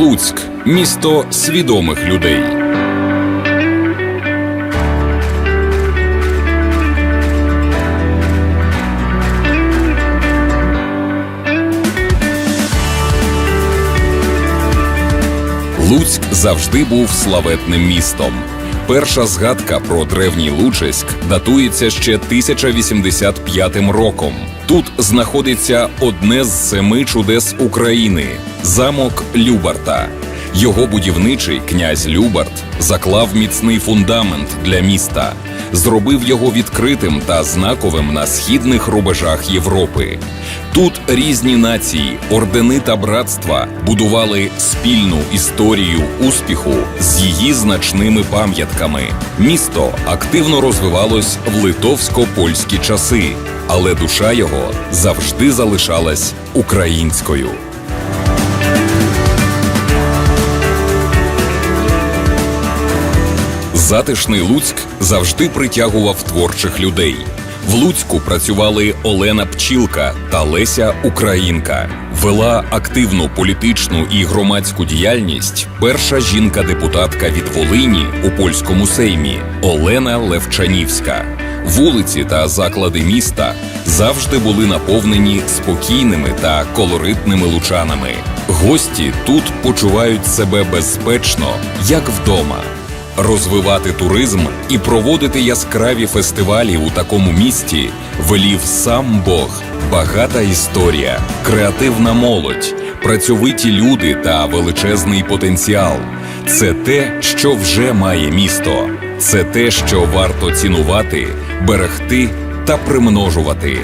Луцьк місто свідомих людей. Луцьк завжди був славетним містом. Перша згадка про древній Лучиськ датується ще 1085 роком. Тут знаходиться одне з семи чудес України замок Любарта. Його будівничий князь Любарт заклав міцний фундамент для міста, зробив його відкритим та знаковим на східних рубежах Європи. Тут різні нації, ордени та братства будували спільну історію успіху з її значними пам'ятками. Місто активно розвивалось в литовсько-польські часи, але душа його завжди залишалась українською. Затишний Луцьк завжди притягував творчих людей. В Луцьку працювали Олена Пчілка та Леся Українка. Вела активну політичну і громадську діяльність перша жінка-депутатка від Волині у польському сеймі Олена Левчанівська. Вулиці та заклади міста завжди були наповнені спокійними та колоритними лучанами. Гості тут почувають себе безпечно, як вдома. Розвивати туризм і проводити яскраві фестивалі у такому місті велів сам Бог, багата історія, креативна молодь, працьовиті люди та величезний потенціал. Це те, що вже має місто. Це те, що варто цінувати, берегти та примножувати.